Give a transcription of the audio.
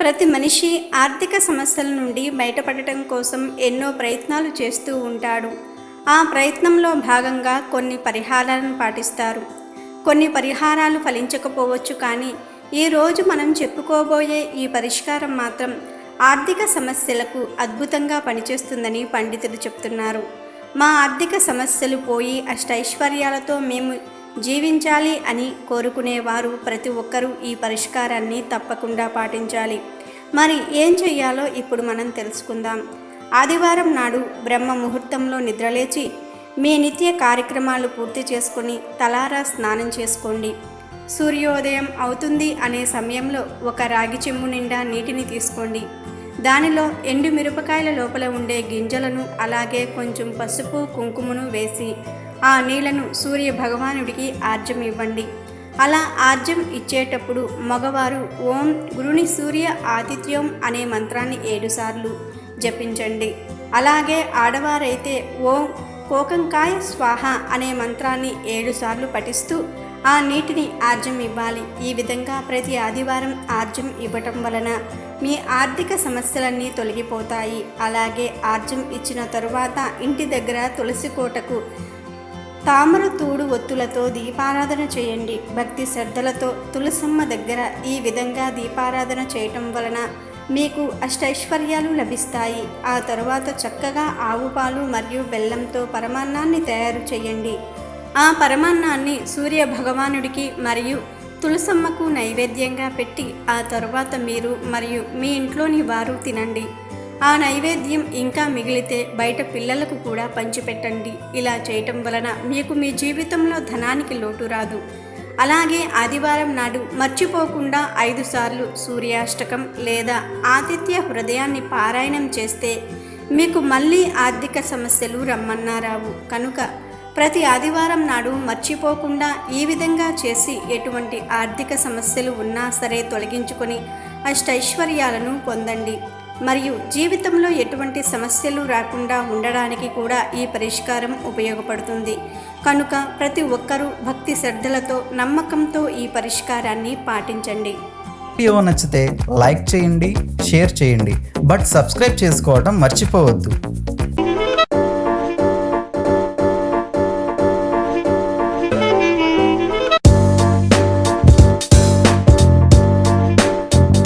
ప్రతి మనిషి ఆర్థిక సమస్యల నుండి బయటపడటం కోసం ఎన్నో ప్రయత్నాలు చేస్తూ ఉంటాడు. ఆ ప్రయత్నంలో భాగంగా కొన్ని పరిహారాలను పాటిస్తారు. కొన్ని పరిహారాలు ఫలించకపోవచ్చు కానీ ఈరోజు మనం చెప్పుకోబోయే ఈ పరిష్కారం మాత్రం ఆర్థిక సమస్యలకు అద్భుతంగా పనిచేస్తుందని పండితులు చెప్తున్నారు. మా ఆర్థిక సమస్యలు పోయి అష్టైశ్వర్యాలతో మేము జీవించాలి అని కోరుకునేవారు ప్రతి ఒక్కరూ ఈ పరిష్కారాన్ని తప్పకుండా పాటించాలి. మరి ఏం చెయ్యాలో ఇప్పుడు మనం తెలుసుకుందాం. ఆదివారం నాడు బ్రహ్మ ముహూర్తంలో నిద్రలేచి మీ నిత్య కార్యక్రమాలు పూర్తి చేసుకొని తలారా స్నానం చేసుకోండి. సూర్యోదయం అవుతుంది అనే సమయంలో ఒక రాగి చెంబు నిండా నీటిని తీసుకోండి. దానిలో ఎండు మిరపకాయల లోపల ఉండే గింజలను అలాగే కొంచెం పసుపు కుంకుమను వేసి ఆ నీళ్ళను సూర్య భగవానుడికి ఆర్జం ఇవ్వండి అలా ఆర్జం ఇచ్చేటప్పుడు మగవారు ఓం గురుని సూర్య ఆతిథ్యం అనే మంత్రాన్ని ఏడుసార్లు జపించండి. అలాగే ఆడవారైతే ఓం కోకంకాయ స్వాహ అనే మంత్రాన్ని ఏడుసార్లు పఠిస్తూ ఆ నీటిని ఆర్జం ఇవ్వాలి ఈ విధంగా ప్రతి ఆదివారం ఆర్జం ఇవ్వటం వలన మీ ఆర్థిక సమస్యలన్నీ తొలగిపోతాయి. అలాగే ఆర్జం ఇచ్చిన తరువాత ఇంటి దగ్గర తులసి కోటకు తామర తూడు ఒత్తులతో దీపారాధన చేయండి. భక్తి శ్రద్ధలతో తులసమ్మ దగ్గర ఈ విధంగా దీపారాధన చేయటం వలన మీకు అష్టైశ్వర్యాలు లభిస్తాయి. ఆ తరువాత చక్కగా ఆవు పాలు మరియు బెల్లంతో పరమాన్నాన్ని తయారు చేయండి. ఆ పరమాన్నాన్ని సూర్య భగవానుడికి మరియు తులసమ్మకు నైవేద్యంగా పెట్టి ఆ తరువాత మీరు మరియు మీ ఇంట్లోని వారు తినండి. ఆ నైవేద్యం ఇంకా మిగిలితే బయట పిల్లలకు కూడా పంచిపెట్టండి. ఇలా చేయటం వలన మీకు మీ జీవితంలో ధనానికి లోటు రాదు. అలాగే ఆదివారం నాడు మర్చిపోకుండా ఐదు సార్లు సూర్యాష్టకం లేదా ఆతిథ్య హృదయాన్ని పారాయణం చేస్తే మీకు మళ్ళీ ఆర్థిక సమస్యలు రమ్మన్నారావు. కనుక ప్రతి ఆదివారం నాడు మర్చిపోకుండా ఈ విధంగా చేసి ఎటువంటి ఆర్థిక సమస్యలు ఉన్నా సరే తొలగించుకొని అష్టైశ్వర్యాలను పొందండి. మరియు జీవితంలో ఎటువంటి సమస్యలు రాకుండా ఉండడానికి కూడా ఈ పరిష్కారం ఉపయోగపడుతుంది. కనుక ప్రతి ఒక్కరూ భక్తి శ్రద్ధలతో నమ్మకంతో ఈ పరిష్కారాన్ని పాటించండి. వీడియో నచ్చితే లైక్ చేయండి షేర్ చేయండి. బట్ సబ్స్క్రైబ్ చేసుకోవడం మర్చిపోవద్దు.